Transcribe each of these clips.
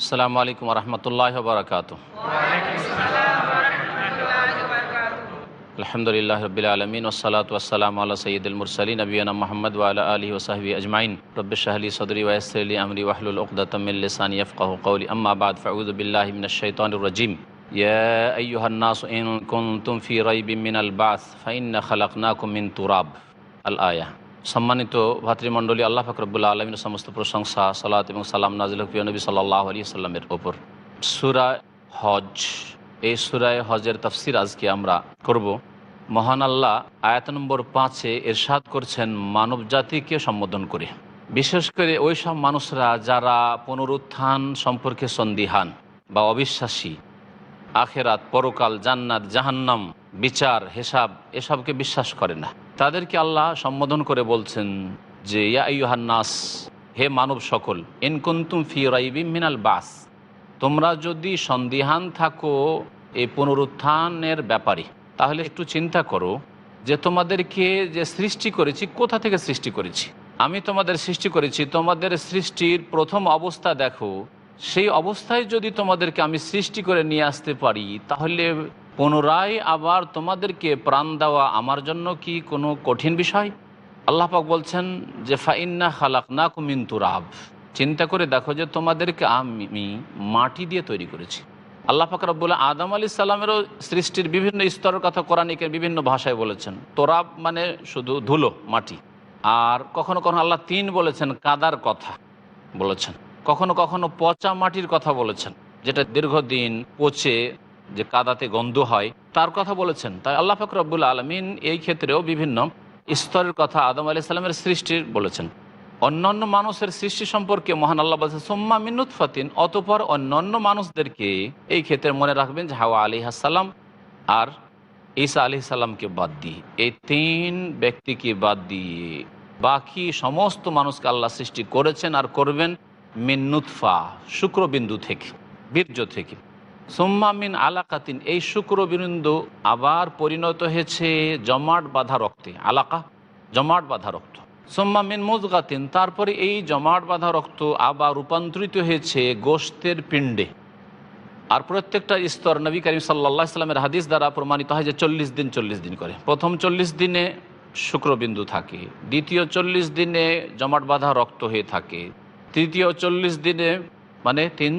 السلام عليكم ورحمة الله وبركاته. الحمد لله رب العالمين والصلاة والسلام على سيد المرسلين نبينا محمد وعلى آله وصحبه أجمعين. رب الشهلي صدري ويسر لي أمري وحل الأقدة من لسان يفقه قولي. أما بعد فأعوذ بالله من الشيطان الرجيم. يا أيها الناس إن كنتم في ريب من البعث فإن خلقناكم من تراب. الآية. সম্মানিত ভাতৃমণ্ডলী, আল্লাহ ফাকরবুল্লা আলমীর সমস্ত প্রশংসা, সালাত এবং সালাম নাজিল প্রিয় নবী সাল্লাহ আলী সাল্লামের ওপর। সুরা হজ, এই সুরায় হজের তফসির আজকে আমরা করব। মহান আল্লাহ আয়াত নম্বর পাঁচে এরশাদ করছেন মানব জাতিকে সম্বোধন করে। বিশেষ করে ওই সব মানুষরা যারা পুনরুত্থান সম্পর্কে সন্দিহান বা অবিশ্বাসী, আখেরাত, পরকাল, জান্নাত, জাহান্নাম, বিচার, হেসাব, এসবকে বিশ্বাস করে না। তাদেরকে আল্লাহ সম্বোধন করে বলছেন যে, ইয়া নাস, হে মানব সকল ইনকুন্তুম ফি রাইবি মিনাল বাস, তোমরা যদি সন্দিহান থাকো এই পুনরুত্থানের ব্যাপারে, তাহলে একটু চিন্তা করো যে, তোমাদেরকে যে সৃষ্টি করেছি, কোথা থেকে সৃষ্টি করেছি? আমি তোমাদের সৃষ্টি করেছি, তোমাদের সৃষ্টির প্রথম অবস্থা দেখো, সেই অবস্থায় যদি তোমাদেরকে আমি সৃষ্টি করে নিয়ে আসতে পারি, তাহলে পুনরায় আবার তোমাদেরকে প্রাণ দেওয়া আমার জন্য কি কোনো কঠিন বিষয়? আল্লাহ পাক বলছেন যে, ফাইন্না খালাক না কুমিন তুরাব। চিন্তা করে দেখো যে, তোমাদেরকে আমি মাটি দিয়ে তৈরি করেছি। আল্লাহ পাক রব্বুল্লাহ আদম আলী সাল্লামেরও সৃষ্টির বিভিন্ন স্তরের কথা কোরআনিকের বিভিন্ন ভাষায় বলেছেন। তোরাব মানে শুধু ধুলো, মাটি। আর কখনো কখনো আল্লাহ তিন বলেছেন, কাদার কথা বলেছেন। কখনো কখনো পচা মাটির কথা বলেছেন, যেটা দীর্ঘদিন পচে যে কাদাতে গন্ধ হয়, তার কথা বলেছেন। তাই আল্লাহ ফাকরবুল আলমিন এই ক্ষেত্রেও বিভিন্ন স্তরের কথা আদম আলি সাল্লামের সৃষ্টির বলেছেন। অন্যান্য মানুষের সৃষ্টি সম্পর্কে মহান আল্লাহ বলছেন, সোম্মা মিনুত ফাতিন অতপর অন্যান্য মানুষদেরকে এই ক্ষেত্রে মনে রাখবেন যে হাওয়া আলি হাসাল্লাম আর ঈসা আলি সাল্লামকে বাদ দিয়ে। এই তিন ব্যক্তিকে বাদ দিয়ে বাকি সমস্ত মানুষকে আল্লাহ সৃষ্টি করেছেন আর করবেন মিন্নুৎফা শুক্রবিন্দু থেকে, বীর্য থেকে। সোম্মা মিন আলাকাতিন, এই শুক্রবিন্দু আবার পরিণত হয়েছে জমাট বাঁধা রক্তে, আলাকা, জমাট বাঁধা রক্ত। সোম্মা মিন মুজগাতিন, তারপরে এই জমাট বাঁধা রক্ত আবার রূপান্তরিত হয়েছে গোস্তের পিণ্ডে। আর প্রত্যেকটা স্তর নবী করিম সাল্লা সাল্লামের হাদিস দ্বারা প্রমাণিত হয় যে চল্লিশ দিন চল্লিশ দিন করে। প্রথম চল্লিশ দিনে শুক্রবিন্দু থাকে, দ্বিতীয় চল্লিশ দিনে জমাট বাঁধা রক্ত হয়ে থাকে, তৃতীয় চল্লিশ দিনে মানে তিন,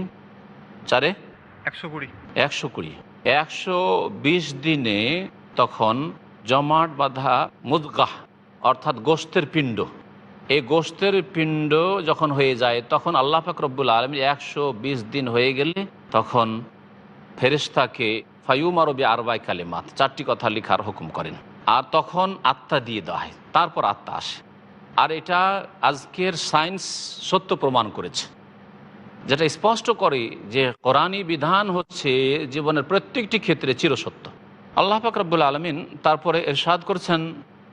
চারে একশো কুড়ি। একশো বিশ দিনে তখন জমাট বাঁধা মুদগাহ, অর্থাৎ গোস্তের পিণ্ড এই গোস্তের পিণ্ড যখন হয়ে যায়, তখন আল্লাহ ফাকরবুল আলমী একশো বিশ দিন হয়ে গেলে তখন ফেরিস্তাকে ফাইউম আরবি আরবাই কালিমাত, চারটি কথা লেখার হুকুম করেন। আর তখন আত্মা দিয়ে দেওয়া হয়, তারপর আত্মা আসে। আর এটা আজকের সায়েন্স সত্য প্রমাণ করেছে। যেটা স্পষ্ট করে যে কোরআনী বিধান হচ্ছে জীবনের প্রত্যেকটি ক্ষেত্রে চিরসত্য। আল্লাহ ফাকরাবুল আলমিন তারপরে এরশাদ করছেন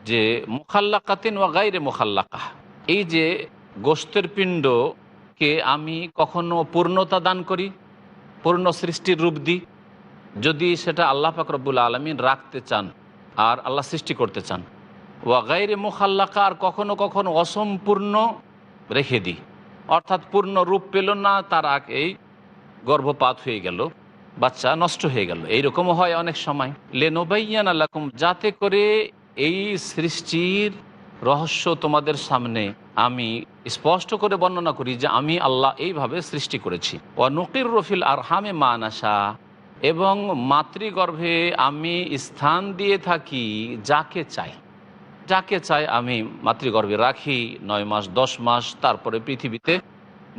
যে মুখাল্লাকাতিন ওয়া গাইরে মুখাল্লাকা এই যে গোস্তের পিণ্ডকে আমি কখনো পূর্ণতা দান করি, পূর্ণ সৃষ্টির রূপ দিই, যদি সেটা আল্লাহ ফাকরবুল আলমিন রাখতে চান আর আল্লাহ সৃষ্টি করতে চান। ওয়া গাইরে মুখাল্লাকা আর কখনো কখনো অসম্পূর্ণ রেখে দিই। অর্থাৎ পূর্ণ রূপ পেল না, তার আগেই গর্ভপাত হয়ে গেল, বাচ্চা নষ্ট হয়ে গেল। এইরকমও হয় অনেক সময়। লেনোবাইয়ান আল্লাকুম, যাতে করে এই সৃষ্টির রহস্য তোমাদের সামনে আমি স্পষ্ট করে বর্ণনা করি যে আমি আল্লাহ এইভাবে সৃষ্টি করেছি। ও নকির রফিল আর হামে মানাসা এবং মাতৃগর্ভে আমি স্থান দিয়ে থাকি যাকে চাই। যাকে চাই আমি মাতৃগর্ভে রাখি, নয় মাস, দশ মাস, তারপরে পৃথিবীতে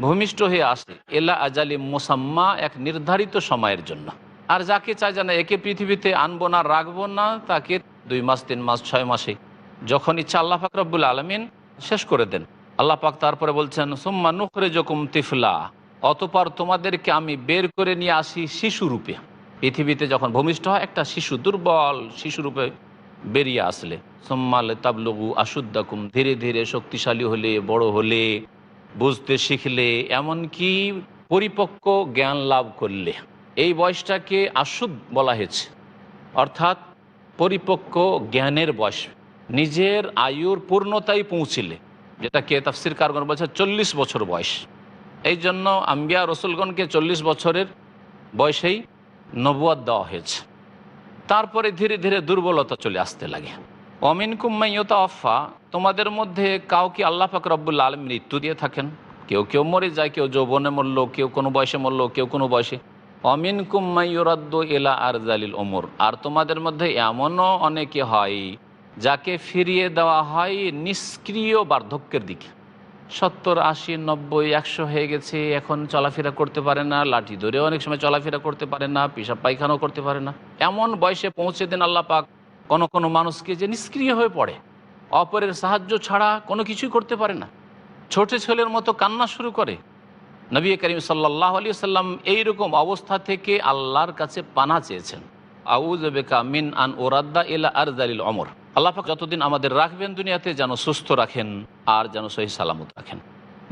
ভূমিষ্ঠ হয়ে আসে। এলা আজালি মোসাম্মা এক নির্ধারিত সময়ের জন্য। আর যাকে চাই জানা একে পৃথিবীতে আনব না, রাখব না, তাকে দুই মাস, তিন মাস, ছয় মাসে। যখন ইচ্ছা আল্লাহ ফাকরাবুল আলমিন শেষ করে দেন। আল্লাহ পাক তারপরে বলছেন, সোম্মা নুখরে জকুম তিফলা। অতপর তোমাদেরকে আমি বের করে নিয়ে আসি শিশুরূপে পৃথিবীতে যখন ভূমিষ্ঠ হয়, একটা শিশু দুর্বল শিশুরূপে বেরিয়ে আসলে। সোম্মাল তাবলুগু আশুদ্দাকুম, ধীরে ধীরে শক্তিশালী হলে, বড় হলে, বুঝতে শিখলে, এমনকি পরিপক্ক জ্ঞান লাভ করলে। এই বয়সটাকে আশুদ বলা হয়েছে। অর্থাৎ পরিপক্ক জ্ঞানের বয়স। নিজের আয়ুর পূর্ণতায় পৌঁছিলে। যেটা কে তাফসির কারগণ বলছে চল্লিশ বছর বয়স। এই জন্য আম্বিয়া রসুলগণকে চল্লিশ বছরের বয়সেই নবুয়াদ দেওয়া হয়েছে। তারপরে ধীরে ধীরে দুর্বলতা চলে আসতে লাগে। অমিন কুম্মাইয়তা অফা তোমাদের মধ্যে কাউকে আল্লাহ পাক রব্বুল্লা আলম মৃত্যু দিয়ে থাকেন? কেউ কেউ মরে যায়, কেউ যৌবনে মরল, কেউ কোনো বয়সে মরল, কেউ কোনো বয়সে। অমিন কুম্মাইয়রাদ্দ এলা আর জালিল ওমর আর তোমাদের মধ্যে এমনও অনেকে হয়, যাকে ফিরিয়ে দেওয়া হয় নিষ্ক্রিয় বার্ধক্যের দিকে। সত্তর, আশি, নব্বই, একশো হয়ে গেছে। এখন চলাফেরা করতে পারে না, লাঠি ধরেও অনেক সময় চলাফেরা করতে পারে না, পেশাব পায়খানাও করতে পারে না। এমন বয়সে পৌঁছে দেন আল্লাহ পাক কোনো কোনো মানুষকে যে নিষ্ক্রিয় হয়ে পড়ে। অপরের সাহায্য ছাড়া কোনো কিছুই করতে পারে না। ছোট ছেলের মতো কান্না শুরু করে। নবী করিম সাল্লাহ আলী সাল্লাম এইরকম অবস্থা থেকে আল্লাহর কাছে পানা চেয়েছেন। আউজ বেকা মিন আন ওরাদ্দা ইলা আর জালিল অমর আল্লাহ পাক যতদিন আমাদের রাখবেন দুনিয়াতে, যেন সুস্থ রাখেন আর যেন সহি সালামত রাখেন।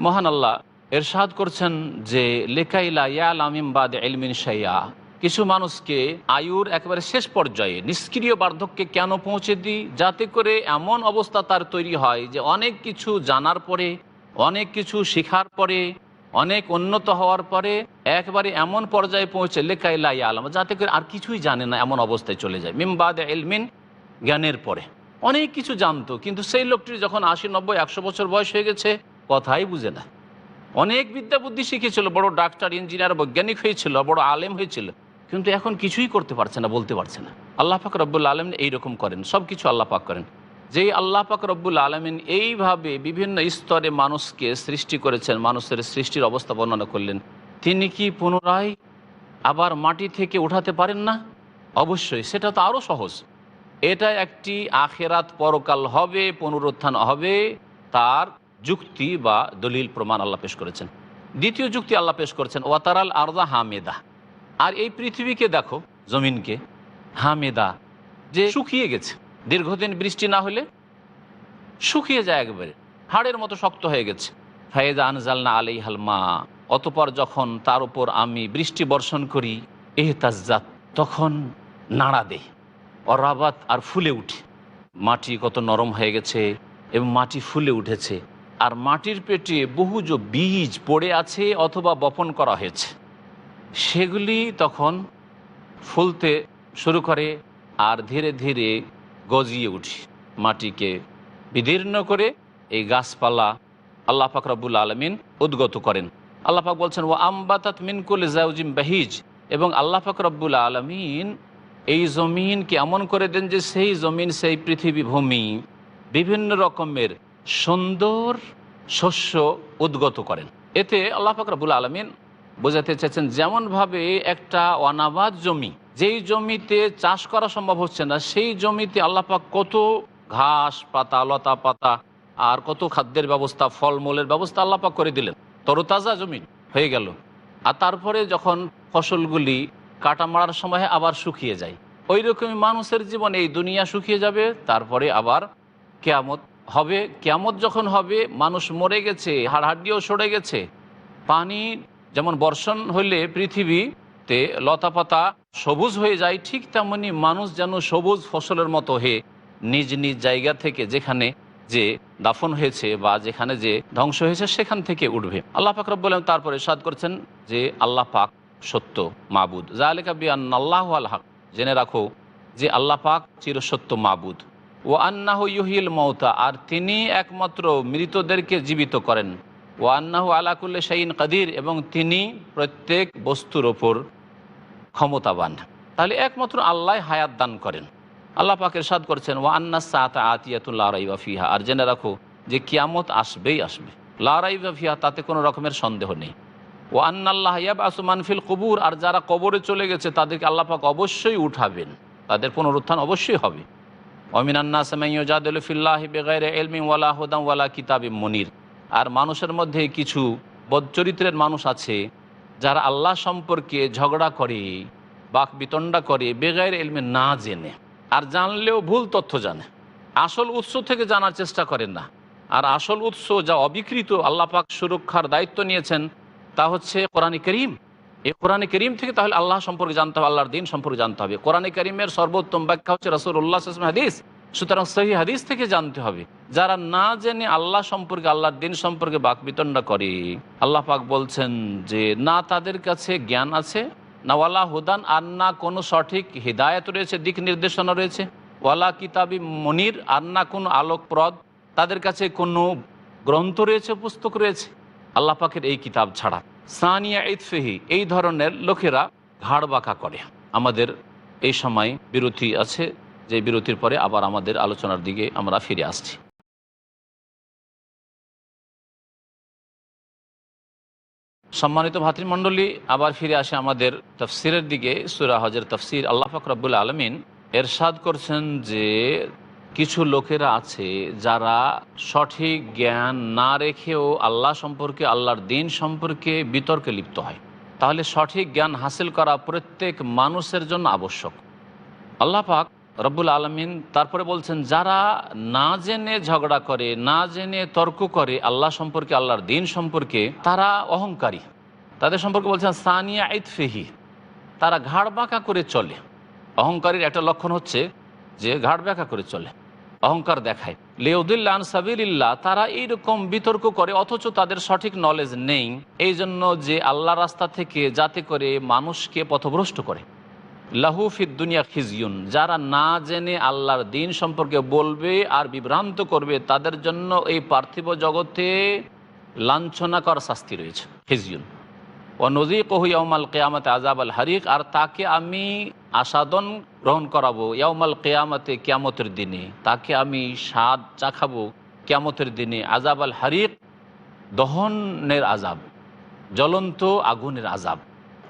মহান আল্লাহ এরশাদ করছেন যে লেকাইলা ইয়াল আমিম বাদ এলমিন শাইয়া কিছু মানুষকে আয়ুর একেবারে শেষ পর্যায়ে, নিষ্ক্রিয় বার্ধক্যে কেন পৌঁছে দিই? যাতে করে এমন অবস্থা তার তৈরি হয় যে, অনেক কিছু জানার পরে, অনেক কিছু শেখার পরে, অনেক উন্নত হওয়ার পরে, একবারে এমন পর্যায়ে পৌঁছে লেখাইলা আলম যাতে করে আর কিছুই জানে না, এমন অবস্থায় চলে যায়। মিমবাদ এলমিন জ্ঞানের পরে। অনেক কিছু জানতো, কিন্তু সেই লোকটির যখন আশি, নব্বই, একশো বছর বয়স হয়ে গেছে, কথাই বুঝে না। অনেক বিদ্যা বুদ্ধি শিখেছিল, বড় ডাক্তার, ইঞ্জিনিয়ার, বৈজ্ঞানিক হয়েছিল, বড় আলেম হয়েছিল, কিন্তু এখন কিছুই করতে পারছে না, বলতে পারছে না। আল্লাহ পাক রব্বুল আলম এইরকম করেন, সব কিছু আল্লাহ পাক করেন। যেই আল্লাহ পাক রব্বুল আলমিন এইভাবে বিভিন্ন স্তরে মানুষকে সৃষ্টি করেছেন, মানুষের সৃষ্টির অবস্থা বর্ণনা করলেন, তিনি কি পুনরায় আবার মাটি থেকে উঠাতে পারেন না? অবশ্যই, সেটা তো আরও সহজ। এটা একটি আখেরাত পরকাল হবে, পুনরুত্থান হবে, তার যুক্তি বা দলিল প্রমাণ আল্লাহ পেশ করেছেন। দ্বিতীয় যুক্তি আল্লাহ পেশ করেছেন, ওয়াতারাল আরদা হামেদা। আর এই পৃথিবীকে দেখো, জমিনকে, হামেদা, যে শুকিয়ে গেছে। দীর্ঘদিন বৃষ্টি না হলে শুকিয়ে যায় একবারে, হাড়ের মতো শক্ত হয়ে গেছে। ফায়েদা আনজালনা আলাই হালমা অতপর যখন তার উপর আমি বৃষ্টি বর্ষণ করি এহতাজাত তখন নাড়া দেয় অরাবাত আর ফুলে উঠে। মাটি কত নরম হয়ে গেছে এবং মাটি ফুলে উঠেছে। আর মাটির পেটে বহু যে বীজ পড়ে আছে অথবা বপন করা হয়েছে। সেগুলি তখন ফুলতে শুরু করে আর ধীরে ধীরে গজিয়ে উঠি। মাটিকে বিদীর্ণ করে এই গাছপালা আল্লাহ পাক আলমিন উদ্গত করেন। আল্লাহ পাক বলছেন ও আম্বাতাত মিনকুল জাউজিম বাহিজ এবং আল্লাহ পাক রব্বুল আলমিন এই জমিনকে এমন করে দেন যে সেই জমিন, সেই পৃথিবী ভূমি বিভিন্ন রকমের সুন্দর শস্য উদ্গত করেন। এতে আল্লাহ ফাকরাবুল আলমিন বোঝাতে চাইছেন যেমনভাবে একটা অনাবাদ জমি, যেই জমিতে চাষ করা সম্ভব হচ্ছে না, সেই জমিতে আল্লাপাক কত ঘাস পাতা, লতা পাতা আর কত খাদ্যের ব্যবস্থা, ফলমূলের ব্যবস্থা আল্লাপাক করে দিলেন। তরতাজা জমি হয়ে গেল। আর তারপরে যখন ফসলগুলি কাটা মারার সময় আবার শুকিয়ে যায়। ওই রকমই মানুষের জীবন এই দুনিয়া শুকিয়ে যাবে, তারপরে আবার কেয়ামত হবে। কেয়ামত যখন হবে, মানুষ মরে গেছে, হাড়হাড্ডিও সরে গেছে। পানি যেমন বর্ষণ হইলে পৃথিবীতে লতাপাতা সবুজ হয়ে যায়, ঠিক তেমনি মানুষ যেন সবুজ ফসলের মতো হয়ে নিজ নিজ জায়গা থেকে যেখানে যে দাফন হয়েছে বা যেখানে যে ধ্বংস হয়েছে, সেখান থেকে উঠবে। আল্লাহ পাক রব বলেন তারপরে সাদ করছেন যে, আল্লাহ পাক সত্য, মাবুদ। জালেকা বিয়ান আল্লাহ আল্লাহ জেনে রাখো যে আল্লাহ পাক চিরসত্য মাবুদ। ও আন্নাহ ইহিল মৌতা আর তিনি একমাত্র মৃতদেরকে জীবিত করেন। ও আন্নাহ আলাকুল্লে শাইন কাদির, এবং তিনি প্রত্যেক বস্তুর ওপর ক্ষমতাবান। তাহলে একমাত্র আল্লাহ হায়াত দান করেন। আল্লাহ পাকের সাদ করছেন ও আন্না সাতা আতিয়াতুল্লাহ রাইবা ফিহা। আর জেনে রাখো যে কিয়ামত আসবেই আসবে। লারাইবা ফিহা, তাতে কোনো রকমের সন্দেহ নেই। ও আন্নাল্লাহ ইয়াব আসমান ফিল কবুর, আর যারা কবরে চলে গেছে তাদেরকে আল্লাহ পাক অবশ্যই উঠাবেন। তাদের পুনরুত্থান অবশ্যই হবে। অমিনান্না সামাইয়াদুল ফিল্লাহ বেগাইর এলমি ওয়ালা হুদাম ওয়ালা কিতাবি মনির। আর মানুষের মধ্যে কিছু বদচরিত্রের মানুষ আছে, যারা আল্লাহ সম্পর্কে ঝগড়া করে, বাক বিতণ্ডা করে, বেগাইর এলমে না জেনে। আর জানলেও ভুল তথ্য জানে। আসল উৎস থেকে জানার চেষ্টা করেন না। আর আসল উৎস যা অবিকৃত আল্লাহ পাক সুরক্ষার দায়িত্ব নিয়েছেন তা হচ্ছে কোরআনী করিম। এই কোরআনে করিম থেকে তাহলে আল্লাহ সম্পর্কে জানতে হবে, আল্লাহর দিন সম্পর্কে জানতে হবে। কোরআনে করিমের সর্বোত্তম ব্যাখ্যা হচ্ছে রসুল্লাহ হাদিস। সুতরাং সহি হাদিস থেকে জানতে হবে। যারা না জেনে আল্লাহ সম্পর্কে, আল্লাহর দিন সম্পর্কে বাকবিতণ্ডা করে, আল্লাহ পাক বলছেন যে, না তাদের কাছে জ্ঞান আছে, না ওয়ালা হুদান, আর না কোনো সঠিক হৃদায়ত রয়েছে, দিক নির্দেশনা রয়েছে। ওয়ালা কিতাবি মনির, আর না কোনো আলোকপ্রদ। তাদের কাছে কোনো গ্রন্থ রয়েছে, পুস্তক রয়েছে। আল্লাহ পাকের এই কিতাব ছাড়া। সানিয়া ইতফেহি এই ধরনের লোকেরা ঘাড় বাঁকা করে। আমাদের এই সময় বিরতি আছে, যে বিরতির পরে আবার আমাদের আলোচনার দিকে আমরা ফিরে আসছি। সম্মানিত ভাতৃমণ্ডলী, আবার ফিরে আসে আমাদের তফসিরের দিকে। সুরা হজের তফসির আল্লাহ ফকরাবুল আলমিন এরশাদ করছেন যে কিছু লোকেরা আছে যারা সঠিক জ্ঞান না রেখেও আল্লাহ সম্পর্কে, আল্লাহর দিন সম্পর্কে বিতর্কে লিপ্ত হয়। তাহলে সঠিক জ্ঞান হাসিল করা প্রত্যেক মানুষের জন্য আবশ্যক। আল্লাহ পাক রব্বুল আলমিন তারপরে বলছেন, যারা না জেনে ঝগড়া করে, না জেনে তর্ক করে আল্লাহ সম্পর্কে, আল্লাহর দিন সম্পর্কে, তারা অহংকারী। তাদের সম্পর্কে বলছেন, সানিয়া ইতফেহি, তারা ঘাড় বাঁকা করে চলে। অহংকারীর একটা লক্ষণ হচ্ছে যে ঘাড় বাঁকা করে চলে। অহংকার দেখায়। লেউদুল্লাহ সাবিল্লাহ তারা এইরকম বিতর্ক করে, অথচ তাদের সঠিক নলেজ নেই। এই জন্য যে আল্লাহ রাস্তা থেকে যাতে করে মানুষকে পথভ্রষ্ট করে। লাহুফিদ দুনিয়া খিজিউন, যারা না জেনে আল্লাহর দিন সম্পর্কে বলবে আর বিভ্রান্ত করবে, তাদের জন্য এই পার্থিব জগতে লাঞ্ছনাকর শাস্তি রয়েছে। খিজিউন। ও নজিক ইয়ামাল কেয়ামতে আজাব আল হারিক আর তাকে আমি আসাদন গ্রহণ করাবো ইয়ামাল কেয়ামতে কেয়ামতের দিনে। তাকে আমি স্বাদ চাখাবো কেয়ামতের দিনে। আজাব আল হারিক দহনের আজাব জ্বলন্ত আগুনের আজাব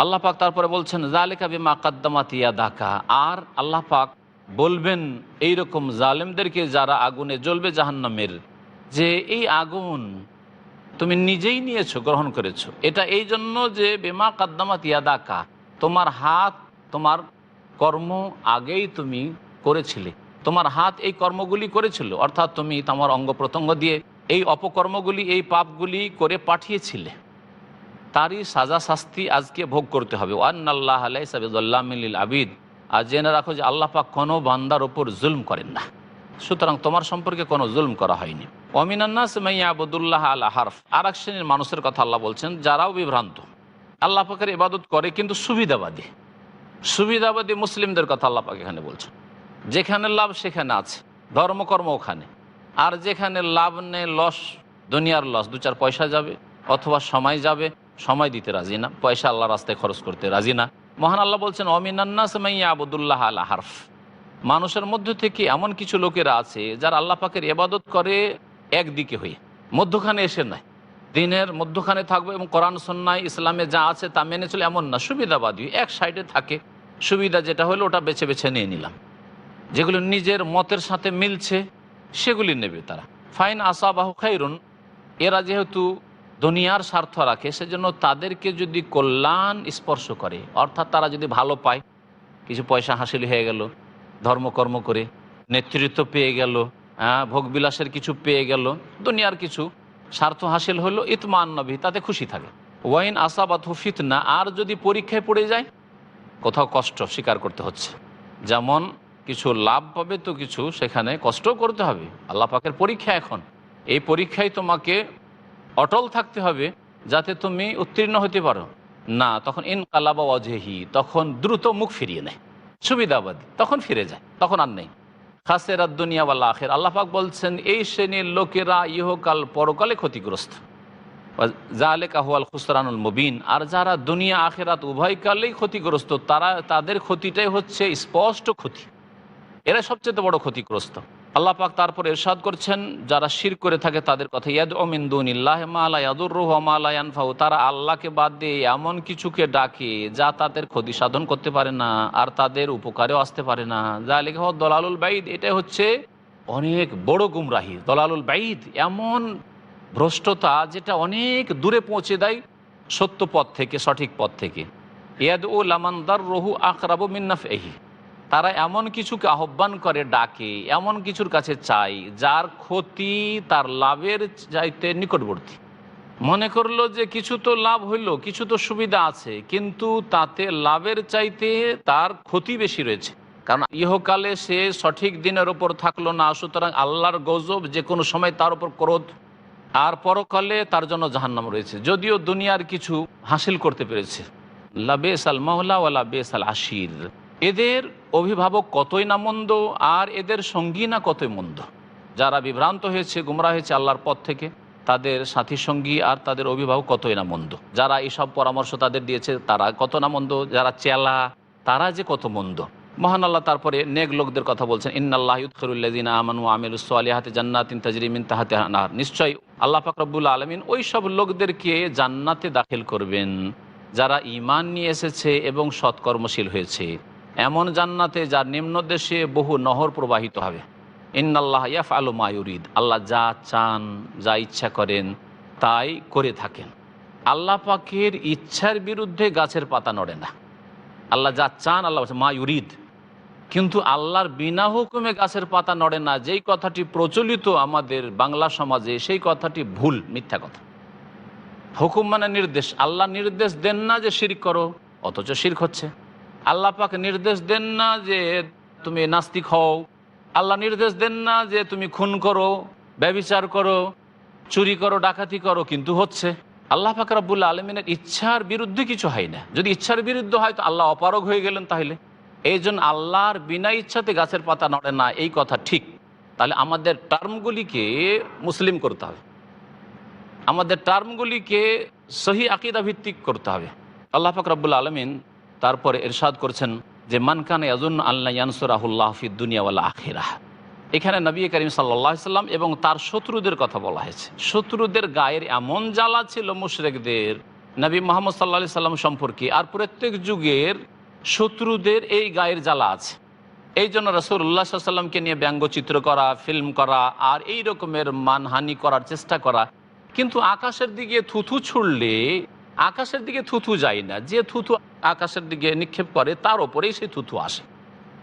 আল্লাহ পাক তারপরে বলছেন জালেকা বিমা কাদ্দামাতিয়া দাকা আর আল্লাহ পাক বলবেন এই রকম জালেমদেরকে যারা আগুনে জ্বলবে জাহান্নামের, যে এই আগুন তুমি নিজেই নিয়েছো, গ্রহণ করেছ। এটা এই জন্য যে বেমা কাদ্দামাত ইয়াদাকা, তোমার হাত, তোমার কর্ম আগেই তুমি করেছিলে। তোমার হাত এই কর্মগুলি করেছিল, অর্থাৎ তুমি তোমার অঙ্গ প্রত্যঙ্গ দিয়ে এই অপকর্মগুলি, এই পাপগুলি করে পাঠিয়েছিলে। তারই সাজা শাস্তি আজকে ভোগ করতে হবে। ওয়ান আল্লাহ আলাইসাবিল আবিদ। আর জেনে রাখো যে আল্লাহ পাক কোনো বান্দার ওপর জুলম করেন না। সুতরাং তোমার সম্পর্কে কোনো জুলম করা হয়নি। অমিনান্নাস মাইয়া আবদুল্লাহ আল হারফ। আর এক শ্রেণির মানুষের কথা আল্লাহ বলছেন, যারাও বিভ্রান্ত। আল্লাহ পাকের ইবাদত করে কিন্তু সুবিধাবাদী। সুবিধাবাদী মুসলিমদের কথা আল্লাহ পাক এখানে বলছেন। যেখানে লাভ সেখানে আছে ধর্মকর্ম ওখানে। আর যেখানে লাভ নেই, লস, দুনিয়ার লস, দু চার পয়সা যাবে, অথবা সময় যাবে, সময় দিতে রাজি না, পয়সা আল্লাহ রাস্তায় খরচ করতে রাজি না। মহান আল্লাহ বলছেন অমিনান্নাস মাইয়া আবদুল্লাহ আল হারফ। মানুষের মধ্যে থেকে এমন কিছু লোকেরা আছে যারা আল্লাহ পাকের এবাদত করে একদিকে হয়ে, মধ্যখানে এসে নাই। দিনের মধ্যখানে থাকবে এবং কোরআন সন্ন্যায় ইসলামে যা আছে তা মেনে চলে এমন না, সুবিধাবাদী। এক সাইডে থাকে, সুবিধা যেটা হলো ওটা বেছে বেছে নিয়ে নিলাম। যেগুলো নিজের মতের সাথে মিলছে, সেগুলি নেবে তারা। ফাইন আসাবাহু খাইরুন, এরা যেহেতু দুনিয়ার স্বার্থ রাখে, সেজন্য তাদেরকে যদি কল্যাণ স্পর্শ করে, অর্থাৎ তারা যদি ভালো পায়, কিছু পয়সা হাসিল হয়ে গেল ধর্মকর্ম করে, নেতৃত্ব পেয়ে গেল হ্যাঁ ভোগবিলাসের কিছু পেয়ে গেল, দুনিয়ার কিছু। স্বার্থ হাসিল হলো ইতমান নবী, তাতে খুশি থাকে। ওয়াইন আসাবাত ফিতনা, আর যদি পরীক্ষায় পড়ে যায়, কোথাও কষ্ট স্বীকার করতে হচ্ছে। যেমন কিছু লাভ পাবে তো কিছু, সেখানে কষ্টও করতে হবে। আল্লাহ পাকের পরীক্ষা এখন। এই পরীক্ষায় তোমাকে অটল থাকতে হবে, যাতে তুমি উত্তীর্ণ হতে পারো। না, তখন ইন কালাবা অজেহি তখন দ্রুত মুখ ফিরিয়ে নেয়। সুবিধাবাদী। তখন ফিরে যায়, তখন আর নেই। খাসের দুনিয়া বা আখের আল্লাহাক বলছেন, এই শ্রেণির লোকেরা ইহকাল পরকালে ক্ষতিগ্রস্ত। জাহালে আহওয়াল খুসরানুল মুবিন। আর যারা দুনিয়া আখেরাত উভয়কালেই ক্ষতিগ্রস্ত, তারা, তাদের ক্ষতিটাই হচ্ছে স্পষ্ট ক্ষতি। এরা সবচেয়ে বড় ক্ষতিগ্রস্ত। আল্লাহ পাক তারপর এরশাদ করছেন, যারা শির করে থাকে তাদের কথা ইয়াদ ওমিন্দুনিল্লাহ মালা ইয়াদুর রুহ মালা ইয়ানফাউ, তারা আল্লাহকে বাদ দিয়ে এমন কিছুকে ডাকে যা তাদের ক্ষতি সাধন করতে পারে না আর তাদের উপকারেও আসতে পারে না। যা লেখা হোক দলালুল বাইদ এটা হচ্ছে অনেক বড় গুমরাহি। দলালুল বাইদ এমন ভ্রষ্টতা যেটা অনেক দূরে পৌঁছে দেয় সত্য পথ থেকে, সঠিক পথ থেকে। ইয়াদ ও লামান্দার রহু আকরাবু মিন্নাফ এহি তারা এমন কিছুকে আহ্বান করে, ডাকে, এমন কিছুর কাছে চাই যার ক্ষতি তার লাভের চাইতে নিকটবর্তী। মনে করল যে কিছু তো লাভ হইল, কিছু তো সুবিধা আছে, কিন্তু তাতে লাভের চাইতে তার ক্ষতি বেশি রয়েছে। কারণ ইহকালে সে সঠিক দিনের ওপর থাকল না, সুতরাং আল্লাহর গজব যে কোনো সময় তার উপর ক্রোধ, আর পরকালে তার জন্য জাহান্নাম রয়েছে। যদিও দুনিয়ার কিছু হাসিল করতে পেরেছে। লাবেস আল মহলা ও লাবেস আল আশির। এদের অভিভাবক কতই না মন্দ, আর এদের সঙ্গী না কতই মন্দ। যারা বিভ্রান্ত হয়েছে, গুমরা হয়েছে আল্লাহর পথ থেকে, তাদের সাথী সঙ্গী আর তাদের অভিভাবক কতই না মন্দ। যারা এইসব পরামর্শ তাদের দিয়েছে, তারা কত না মন্দ, যারা চেলা, তারা যে কত মন্দ। মহান আল্লাহ তারপরে নেক লোকদের কথা বলছেন, ইন্নাল্লাহ ইউদ্দিন আমানু আমিরুসলিহাতে জান্নাতিন তাজরিমিন তাহাতে নাহার নিশ্চয়ই আল্লাহ ফাকরবুল্লা আলমিন ওই সব লোকদেরকে জান্নাতে দাখিল করবেন। যারা ইমান নিয়ে এসেছে এবং সৎকর্মশীল হয়েছে। এমন জান্নাতে যার নিম্নদেশে বহু নহর প্রবাহিত হবে। ইন্নাল্লাহ ইয়াফ আলু মায়ুরিদ আল্লাহ যা চান, যা ইচ্ছা করেন, তাই করে থাকেন। আল্লাহ পাকের ইচ্ছার বিরুদ্ধে গাছের পাতা নড়ে না। আল্লাহ যা চান, আল্লাহ বলছে মা কিন্তু আল্লাহর বিনা হুকুমে গাছের পাতা নড়ে না। যেই কথাটি প্রচলিত আমাদের বাংলা সমাজে, সেই কথাটি ভুল, মিথ্যা কথা। হুকুম মানে নির্দেশ। আল্লাহ নির্দেশ দেন না যে শির করো, অথচ শির হচ্ছে। আল্লাহ পাক নির্দেশ দেন না যে তুমি নাস্তিক হও। আল্লাহ নির্দেশ দেন না যে তুমি খুন করো, ব্যবিচার করো, চুরি করো, ডাকাতি করো, কিন্তু হচ্ছে। আল্লাহ পাক রাবুল্লাহ আলমিনের ইচ্ছার বিরুদ্ধে কিছু হয় না। যদি ইচ্ছার বিরুদ্ধে হয় তো আল্লাহ অপারগ হয়ে গেলেন তাহলে এই জন্য আল্লাহর বিনা ইচ্ছাতে গাছের পাতা নড়ে না, এই কথা ঠিক। তাহলে আমাদের টার্মগুলিকে মুসলিম করতে হবে। আমাদের টার্মগুলিকে সহি আকিদা ভিত্তিক করতে হবে। আল্লাহ পাক আলমিন তারপরে এরশাদ করছেন যে মানকান ইয়াজুন আল্লাহ ইয়ানসুরাহুল্লাহ ফি দুনিয়াওয়ালা আখিরাহ। এখানে নবী করিম সাল্লাহ সাল্লাম এবং তার শত্রুদের কথা বলা হয়েছে। শত্রুদের গায়ের এমন জ্বালা ছিল মুশরেকদের, নবী মোহাম্মদ সাল্লা সাল্লাম সম্পর্কে, আর প্রত্যেক যুগের শত্রুদের এই গায়ের জ্বালা আছে। এই জন্য রসুল্লাহ সাল্লামকে নিয়ে ব্যঙ্গচিত্র করা, ফিল্ম করা, আর এই রকমের মানহানি করার চেষ্টা করা। কিন্তু আকাশের দিকে থুথু ছুড়লে আকাশের দিকে থুথু যায় না। যে থুথু আকাশের দিকে নিক্ষেপ করে, তার ওপরেই সেই থুথু আসে।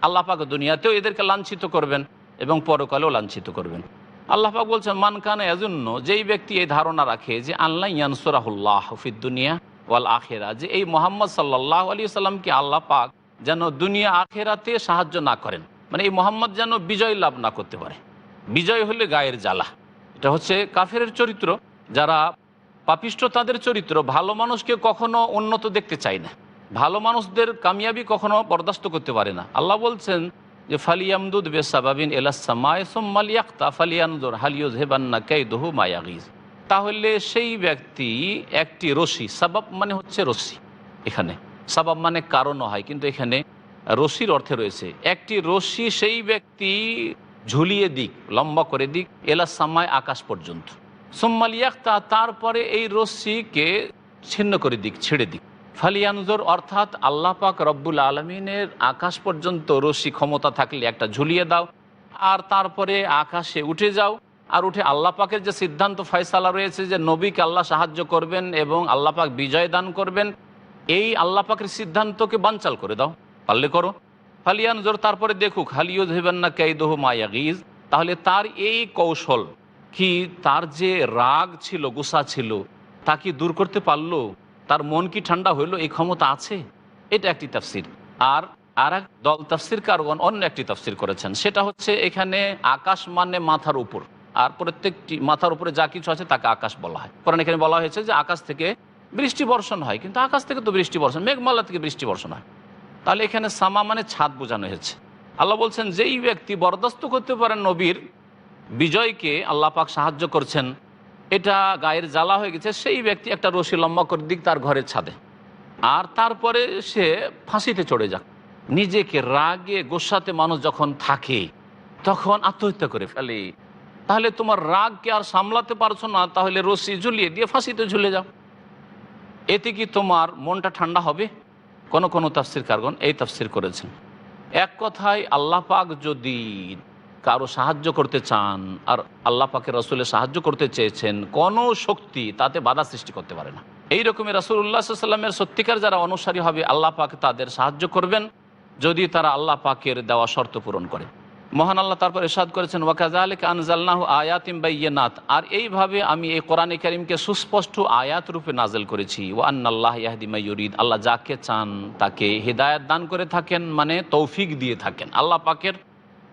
আল্লাহ পাক দুনিয়াতেও এদেরকে লাঞ্ছিত করবেন এবং পরকালেও লাঞ্ছিত করবেন। আল্লাহ পাক বলছেন মানকান এজন্য যেই ব্যক্তি এই ধারণা রাখে যে আল্লাহ ইয়ানসুরাহুল্লাহ হফিদ দুনিয়া ওয়াল আখেরা যে এই মোহাম্মদ সাল্লাহ আলী সাল্লামকে আল্লাহ পাক যেন দুনিয়া আখেরাতে সাহায্য না করেন। মানে এই মোহাম্মদ যেন বিজয় লাভ না করতে পারে। বিজয় হলে গায়ের জ্বালা। এটা হচ্ছে কাফের চরিত্র। যারা পাপিষ্ট তাদের চরিত্র, ভালো মানুষকে কখনো উন্নত দেখতে চায় না। ভালো মানুষদের কামিয়াবি কখনো বরদাস্ত করতে পারে না। আল্লাহ বলছেন যে, ফালিয়ামদুদ ফালিয়ানদুর হালিউজ হেবান্না মায়াগিজ তাহলে সেই ব্যক্তি একটি রশি, সাবাব মানে হচ্ছে রশি এখানে। সাবাব মানে কারণও হয়, কিন্তু এখানে রশির অর্থে রয়েছে। একটি রশি সেই ব্যক্তি ঝুলিয়ে দিক, লম্বা করে দিক, এলা সামায় আকাশ পর্যন্ত। সোম্মালিয়াক্তা তারপরে এই রশ্মিকে ছিন্ন করে দিক, ছেড়ে দিক। ফালিয়ানজোর, অর্থাৎ আল্লাহ পাক রব্বুল আলমিনের আকাশ পর্যন্ত রশ্মি ক্ষমতা থাকলে একটা ঝুলিয়ে দাও, আর তারপরে আকাশে উঠে যাও, আর উঠে আল্লাহ পাকের যে সিদ্ধান্ত ফয়সালা রয়েছে যে নবীকে আল্লাহ সাহায্য করবেন এবং আল্লাহ পাক বিজয় দান করবেন, এই আল্লাহ পাকের সিদ্ধান্তকে বানচাল করে দাও, পারলে করো। ফালিয়ানজোর, তারপরে দেখুক হালিউদ হেবেন না কেদহ মায়াগিজ তাহলে তার এই কৌশল কি তার যে রাগ ছিল, গুসা ছিল, তা কি দূর করতে পারল? তার মন কি ঠান্ডা হইল? এই ক্ষমতা আছে? এটা একটি তাফসির। আর আর এক দল তাফসির কারগণ অন্য একটি তাফসির করেছেন। সেটা হচ্ছে এখানে আকাশ মানে মাথার উপর। আর প্রত্যেকটি মাথার উপরে যা কিছু আছে, তাকে আকাশ বলা হয়। কারণ এখানে বলা হয়েছে যে আকাশ থেকে বৃষ্টি বর্ষণ হয়। কিন্তু আকাশ থেকে তো বৃষ্টি বর্ষণ, মেঘমালা থেকে বৃষ্টি বর্ষণ হয়। তাহলে এখানে সামা মানে ছাদ বোঝানো হয়েছে। আল্লাহ বলছেন, যেই ব্যক্তি বরদাস্ত করতে পারেন নবীর বিজয়কে আল্লাহ পাক সাহায্য করছেন। এটা গায়ের জ্বালা হয়ে গেছে, সেই ব্যক্তি একটা রশি লম্বা করে দিক, তার ঘরের ছাদে। আর তারপরে সে ফাঁসিতে চড়ে যাক। নিজেকে রাগে গোসাতে মানুষ যখন থাকে, তখন আত্মহত্যা করে ফেলে। তাহলে তোমার রাগকে আর সামলাতে পারছ না, তাহলে রশি ঝুলিয়ে দিয়ে ফাঁসিতে ঝুলে যাও। এতে কি তোমার মনটা ঠান্ডা হবে? কোনো কোনো তাফসির কারগণ এই তাফসির করেছেন। এক কথায় আল্লাহ পাক যদি কারও সাহায্য করতে চান আর আল্লাহ পাকে রসুলের সাহায্য করতে চেয়েছেন, কোনো শক্তি তাতে বাধা সৃষ্টি করতে পারে না। এই রকমের রসুল্লাহ সাল্লামের সত্যিকার যারা অনুসারী হবে, আল্লাহ পাক তাদের সাহায্য করবেন, যদি তারা আল্লাহ পাকের দেওয়া শর্ত পূরণ করে। মহান আল্লাহ তারপর এরশাদ করেছেন ওয়াকাজা আলিক আনজাল্লাহ আয়াতিম বাইয়ানাত আর এইভাবে আমি এই কোরআনে করিমকে সুস্পষ্ট আয়াত রূপে নাজেল করেছি ও আন্নাল্লাহ ইয়াহদিমা ইউরিদ আল্লাহ যাকে চান তাকে হেদায়াত দান করে থাকেন মানে তৌফিক দিয়ে থাকেন। আল্লাহ পাকের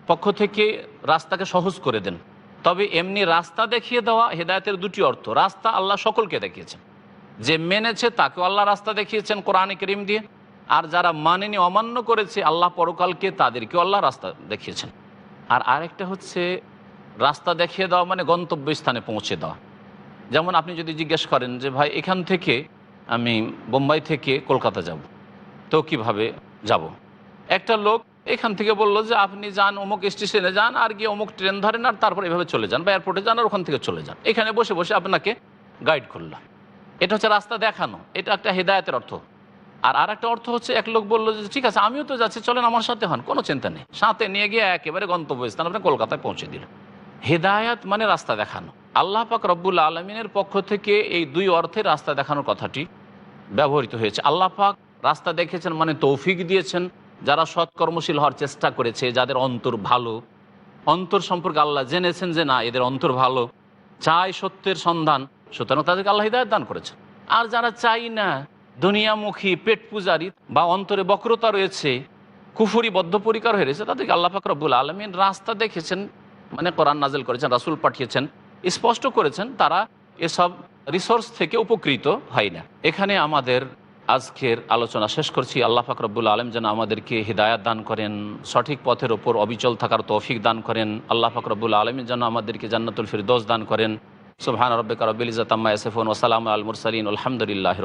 পক্ষ থেকে রাস্তাকে সহজ করে দেন। তবে এমনি রাস্তা দেখিয়ে দেওয়া হেদায়তের দুটি অর্থ। রাস্তা আল্লাহ সকলকে দেখিয়েছেন। যে মেনেছে তাকেও আল্লাহ রাস্তা দেখিয়েছেন কোরআনে করিম দিয়ে। আর যারা মানেনি, অমান্য করেছে আল্লাহ পরকালকে তাদেরকেও আল্লাহ রাস্তা দেখিয়েছেন। আর আরেকটা হচ্ছে রাস্তা দেখিয়ে দেওয়া মানে গন্তব্যস্থানে পৌঁছে দেওয়া। যেমন আপনি যদি জিজ্ঞেস করেন যে, ভাই, এখান থেকে আমি বোম্বাই থেকে কলকাতা যাব, তো কীভাবে যাব? একটা লোক এখান থেকে বলল যে আপনি যান অমুক স্টেশনে যান, আর গিয়ে অমুক ট্রেন ধরেন, আর তারপর এভাবে চলে যান বা এয়ারপোর্টে যান আর ওখান থেকে চলে যান। এখানে বসে বসে আপনাকে গাইড করলাম এটা হচ্ছে রাস্তা দেখানো। এটা একটা হেদায়তের অর্থ। আর আর একটা অর্থ হচ্ছে, এক লোক বলল যে, ঠিক আছে, আমিও তো যাচ্ছি, চলেন আমার সাথে হন, কোনো চিন্তা নেই। সাথে নিয়ে গিয়ে একেবারে গন্তব্যস্থান আপনি কলকাতায় পৌঁছে দিল। হেদায়াত মানে রাস্তা দেখানো। আল্লাহ পাক রব্বুল আলমিনের পক্ষ থেকে এই দুই অর্থে রাস্তা দেখানোর কথাটি ব্যবহৃত হয়েছে। আল্লাহ পাক রাস্তা দেখেছেন মানে তৌফিক দিয়েছেন। যারা সৎকর্মশীল হওয়ার চেষ্টা করেছে, যাদের অন্তর ভালো, অন্তর সম্পর্কে আল্লাহ জেনেছেন যে না, এদের অন্তর ভালো চায় সত্যের সন্ধান, সুতরাং তাদেরকে আল্লাহ হৃদায়ত দান করেছেন। আর যারা চাই না, দুনিয়ামুখী পেট পূজারি বা অন্তরে বক্রতা রয়েছে, কুফুরি বদ্ধপরিকার হয়ে রয়েছে, তাদেরকে আল্লাহ পাক রব্বুল আলমিন রাস্তা দেখেছেন মানে কোরআন নাজেল করেছেন, রাসুল পাঠিয়েছেন, স্পষ্ট করেছেন তারা এসব রিসোর্স থেকে উপকৃত হয় না। এখানে আমাদের আজকের আলোচনা শেষ করছি। আল্লাহ ফাকরবুল আলম যেন আমাদেরকে হৃদায়াত দান করেন, সঠিক পথের ওপর অবিচল থাকার তৌফিক দান করেন। আল্লাহ ফাকরবুল আলম যেন আমাদেরকে জান্নাতুল ফিরদোস দান করেন। সুবহান রব্বিকা রব্বিল ইজাতাম্মা ইয়াসিফুন ওয়া সালামু আল মুরসালিন। আলহামদুলিল্লাহি